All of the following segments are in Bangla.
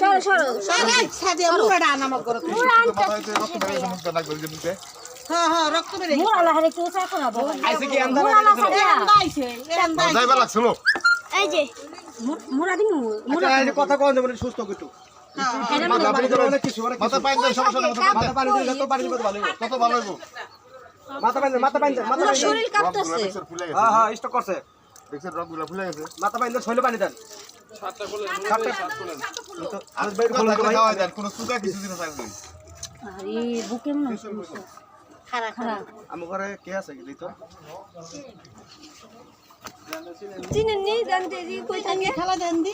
সরো সরো হ্যাঁ হ্যাঁ রক্ত বেড়ে মুরালা হারে কেউ চাকো না বাবা আইছে কি আন্দার মুরালা সারিয়া আইছে যাইবা লাগছিল এই যে মুরা দিমু আচ্ছা কথা কোন যেমন সুস্থ কিছু মাথা অনেক মাথা পাইন সমস্যা মাথা যত ভালো। ভালো হইব। শরীর কাঁপতেছে হ্যাঁ হ্যাঁ স্টক করছে দেখছেন রকগুলো ফুলে গেছে। মাথা পানি দেন শৈলে পানি দেন। সাতটা এই তো, আর বাইরে খোলেন তো। খাওয়া যায় কোনো সুগা কিছু দিন থাকবে আরে বুকে মনে খারা খারা আমার ঘরে কে আছে দিত? চিনেন নি? কই থাকে? খেলা দেন দি।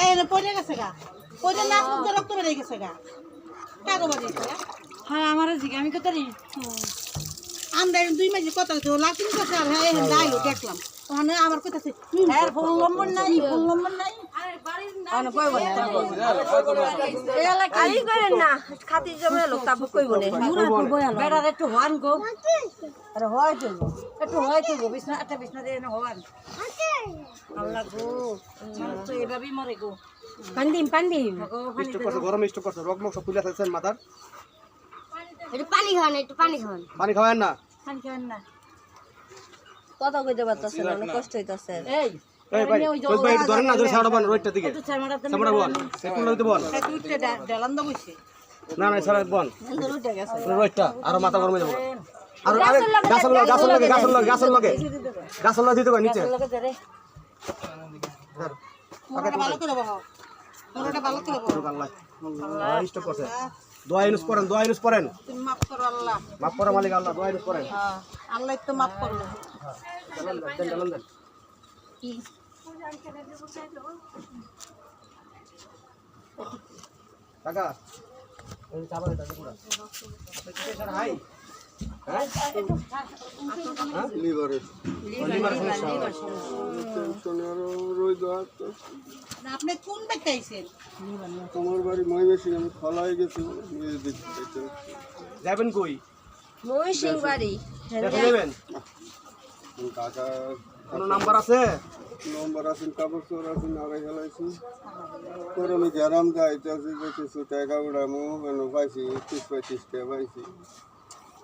এই পড়ে গেছে গা। পড়ে না শুনতে রক্ত বেড়ে গেছে গা। কাগো বাড়ি হ্যাঁ আমার জিগা। আমি কত রি? আমরা দুই মাঝে কথা হচ্ছে লাকিং করছে আর হ্যাঁ আইলো দেখলাম। ওখানে আমার কথা আছে হ্যাঁ ফোন নম্বর নাই ফোন নম্বর নাই। আই করেন না খাতি জমে লোক তাবু কইব নে মুরা কইব বেড়ার একটু হওয়ান গো। আরে হয় তো একটু হয় তো বিছনা একটা বিছনা দিয়ে হওয়ান। আল্লাহ গো মানুষ তো এভাবেই মরে গো। পান্ডিম পান্ডিম স্টক করছে গরমে স্টক করছে রক সব ফুলে থাকছেন মাথার। একটু পানি খাওয়ান একটু পানি খাওয়ান। পানি খাওয়ান না পানি খাওয়ান না। কথা কইতে পারতাছে না অনেক কষ্ট হইতাছে। এই এই ভাই ওই ভাই একটু ধরেন না ধরে সাড়া বান রোডটা দিকে। সামরা বল একটু লইতে বল একটু উঠে ডেলান দা বসে। না না সারা বল রোডটা আর মাথা গরমে যাব। আর আরে গাছল লাগে দিতে কই নিচে। ভালো করে মোরটা ভালো করে বহ আল্লাহ। আল্লাহ। করছে। দোয়া ইউজ করেন দোয়া ইউজ করেন। তুমি মাফ করো আল্লাহ। মাফ করে মালিক আল্লাহ দোয়া ইউজ করেন। হ্যাঁ আল্লাহ তো মাফ করল চালান দেন চালান দেন। কাকা এই চাবা এটা পুরো। আপনি কি হাই? লিভারের আপনি কোন তোমার বাড়ি ময়মেসিং আমি খলাই গেছি যাবেন কই? মই সিং বাড়ি যাবেন কাকা কোনো নাম্বার আছে? নম্বর আছেন কাপড় চোর আছেন আড়াই খেলাইছি। পরে আমি গ্যারাম যাইতেছি কিছু টাকা উড়ামু কেন পাইছি তিরিশ পঁয়ত্রিশ টাকা পাইছি।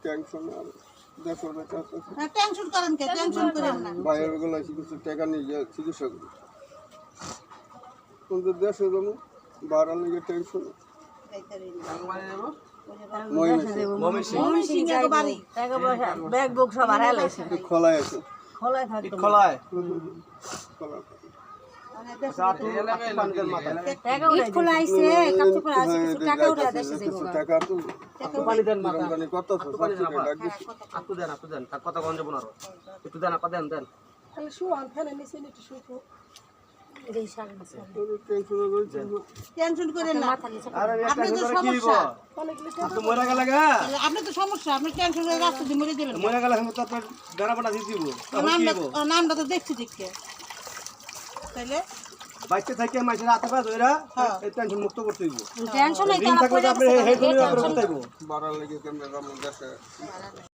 টেনশন আর দেখো বেটা না টেনশন করেন কে টেনশন করেন না। বাইরেরগুলো কিছু টাকা নিয়ে যা চিকিৎসা করি। কিন্তু দেশে যাব বাড়ার লেগে টেনশন ময়মেসিং মই সিং যাইবো বাড়ি টাকা পয়সা ব্যাগ বুক সব হারাই লাইছে খোলাই আছে। খোলাই খোলায়। দেন আপু দেন দেন। টেনশন করেন না। আপনি তো সমস্যা। আপনি মরে গেলে তো সমস্যা। আপনি টেনশন করে রাস্তা দিয়ে মরে দেবেন মরে গেলে আমি তো আপনার বেড়া বানা দিয়ে দিব। তখন কি নামটা নামটা তো দেখছি দেখতে তাইলে? বাইতে থেকে মাইসের রাতে পা ধইরা এই টেনশন মুক্ত করতে দিব টেনশন নাই তারা হেড আপনি কোথায় বাড়ার লেগে কেমন দেশে